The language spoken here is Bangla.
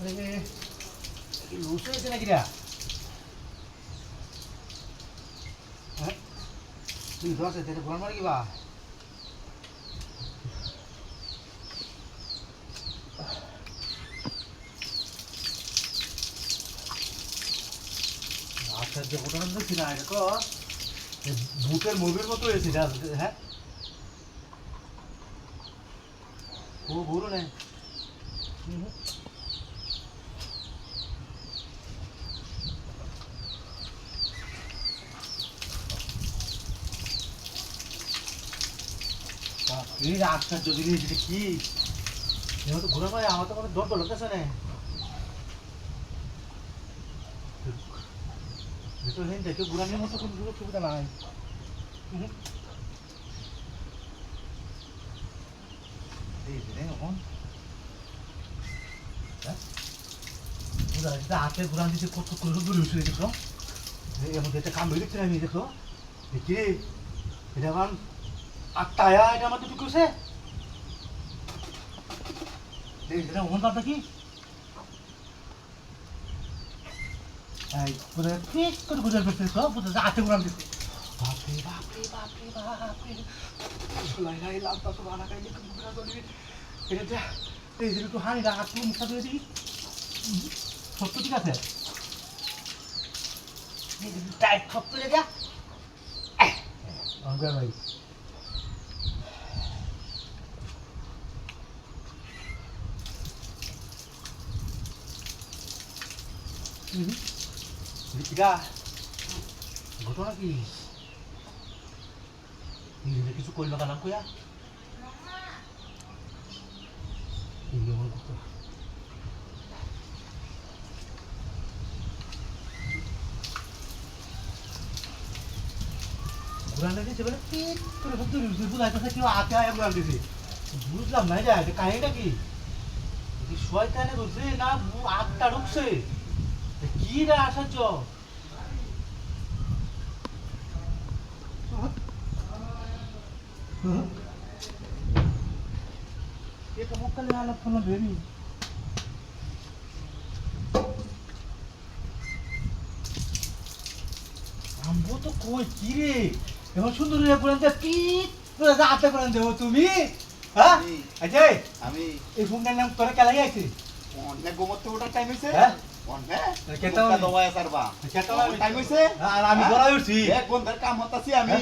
কি হয়েছে হ্যাঁ? তুই দশ থেকে ঘর মার কিবা আচ্ছা যে ঘটনা দেখছি না এটা তো ভূতের মুভির মতো হয়েছে হ্যাঁ? ও ভুরো নেই এই আশ্চর্য জিনিস এটা কি? এবার ঘুরে ভাই আমার তো কোনো ডর ডর না। ভিতর হেন দেখে ঘুরানোর মতো কোনো সুযোগ সুবিধা নাই। হুম। এই যে রে, এখন হ্যাঁ? দিচ্ছে কত কত দূরে উঠে দেখো। একটা কাম হয়ে আমি দেখো। দেখি এটা আটটা আয়া এটা করছে এই এটা ওখান পাতা কি? এই পুরো ঠিক করে গুজর করতে তো পুরো হাতে ঘুরান দিচ্ছে। বাপরে বাপরে বাপরে বাপরে। লাই লাই লাল তা বানা খাইলে খুব ঘুরা চলি এটা যা, এই যে একটু হানি রাখা তুই মুখটা দিয়ে দিই সত্য ঠিক আছে? কি? নিজেদের কিছু করল কালাম কইয়া এই আমার কথা। ঘুরানো দিয়েছে বলে পিট করে শব্দ দিয়েছে বুঝাইতেছে কেউ হাতে আয়া বুঝলাম না এটা কাহিনীটা কি? শয়তানে ধরছে না আটটা ঢুকছে? কি রে কোনো ভেবি আমবো তো কই? কি রে? এমন সুন্দর রে দে পিট পুরো হাতে পুরান দেবো তুমি? হ্যাঁ? আমি। আমি। এই ফোনটার নাম তোরা কেলাই আইছে অনেক গোমত্ব ওঠার টাইম হয়েছে। হ্যাঁ? টাইম আর আমি গড়াই উঠছি এক বন্ধের কাম হতাছি আমি?